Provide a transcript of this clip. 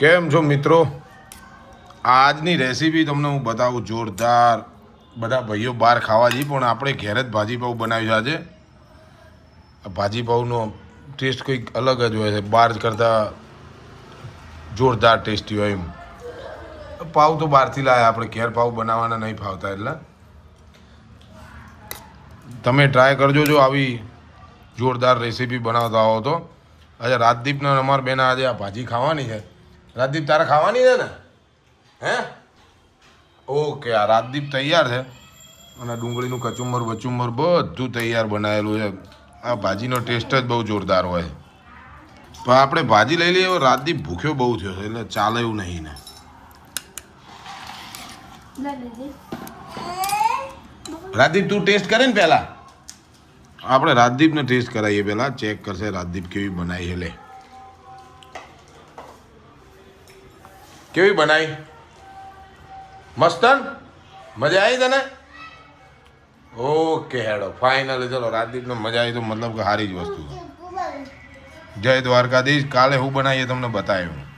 કેમ છો મિત્રો? આજની રેસીપી તમને હું બતાવું જોરદાર. બધા ભાઈઓ બહાર ખાવા જઈએ, પણ આપણે ઘેર જ ભાજીપાઉ બનાવ્યું છે આજે. આ ટેસ્ટ કંઈક અલગ જ હોય છે, બહાર કરતાં જોરદાર ટેસ્ટી હોય એમ. પાઉં તો બહારથી લાવે આપણે ઘેર પાઉ બનાવવાના નહીં ફાવતા એટલે. તમે ટ્રાય કરજો જો આવી જોરદાર રેસીપી બનાવતા હો તો. આજે રાજદીપના અમારા બેન આજે આ ભાજી ખાવાની છે. રાજદીપ, તારે ખાવાની છે ને? હે? ઓકે, આ રાજદીપ તૈયાર છે. અને ડુંગળીનું કચુંબર બચુંબર બધું તૈયાર બનાવેલું છે. આ ભાજીનો ટેસ્ટ જ બહુ જોરદાર હોય. તો આપણે ભાજી લઈ લઈએ રાજદીપ ભૂખ્યો બહુ થયો છે, એટલે ચાલે એવું નહીં ને. રાજદીપ, તું ટેસ્ટ કરે ને પહેલાં? આપણે રાજદીપને ટેસ્ટ કરાવીએ પહેલાં. ચેક કરશે રાજદીપ કેવી બનાવી છે, લે. કેવી બનાવી મસ્તન? મજા આવી તને? ઓકે હેડો. ફાઇનલ ચલો, રાજદીપને મજા આવી તો મતલબ કે સારી જ વસ્તુ. જય દ્વારકાધીશ. કાલે હું બનાવીએ તમને બતાવ્યું.